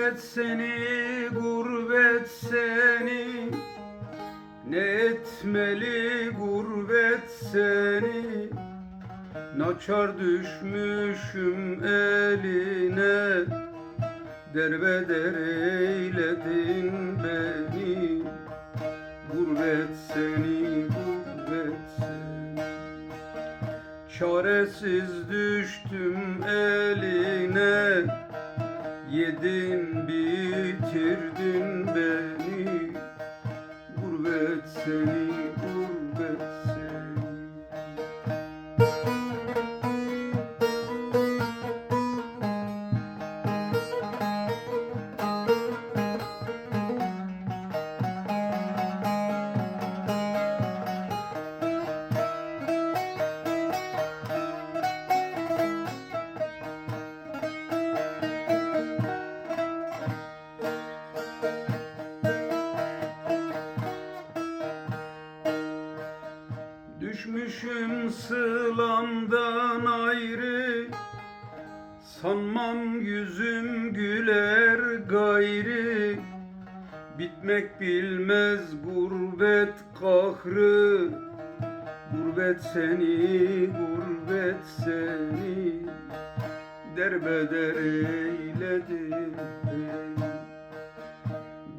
Gurbet seni, gurbet seni. Ne etmeli gurbet seni? Naçar düşmüşüm eline. Derbeder eyledin beni. Gurbet seni, gurbet seni. Çaresiz düştüm eline Yedin bitirdin beni. Gurbet seni, Düşmüşüm sılamdan ayrı. Sanmam yüzüm güler gayri Bitmek bilmez gurbet kahrı. Gurbet seni, gurbet seni Derbeder eyledi.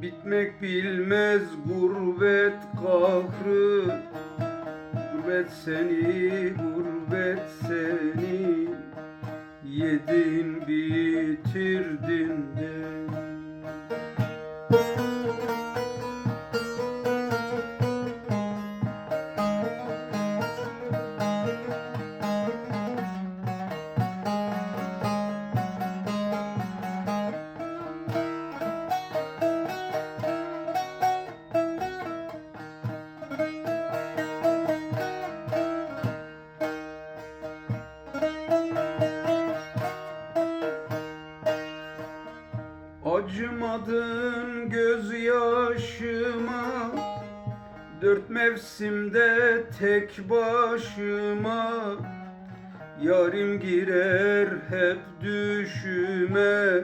Bitmek bilmez gurbet kahrı Gurbet seni, gurbet seni. Yedin bitirdin Acımadın gözyaşıma. Dört mevsimde tek başıma. Yarim girer hep düşüme.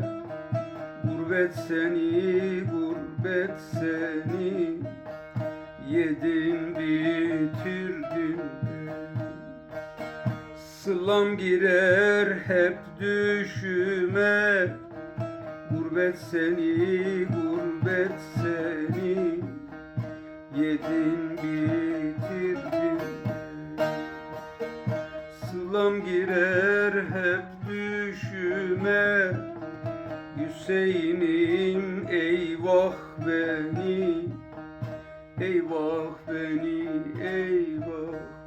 Gurbet seni, gurbet seni. Yedin bitirdin beni Sılam girer hep düşüme Gurbet seni, gurbet seni. Yedin bitirdin Sılam girer hep düşüme. Hüseyin'im eyvah beni. Eyvah beni eyvah